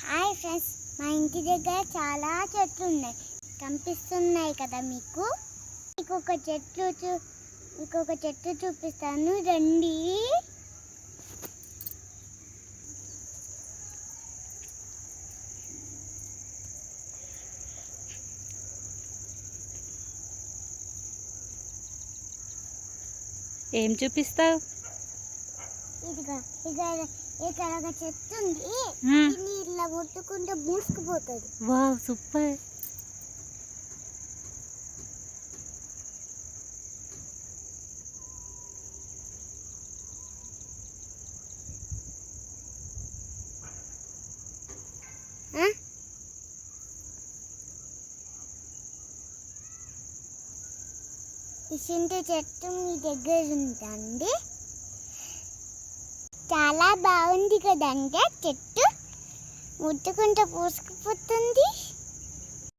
Hi friends మా ఇంటి దగ్గర చాలా చెట్లు ఉన్నాయి కనిపిస్తున్నాయి కదా మీకు మీకు ఒక చెట్లు చూ మీకు ఒక చెట్టు చూపిస్తాను రండి ఏం చూపిస్తావు ఇదిగో ఇక్కడ ఇక్కడ ఒక చెట్టు ఉంది ముట్టుకుంటే మూసుకుపోతుంది. Wow super? ఇసుంటి చెట్టు మీ దగ్గర ఉందండి. చాలా బాగుంది కదండి చెట్టు. ముట్టుకుంటే పూసుకుపోతుంది.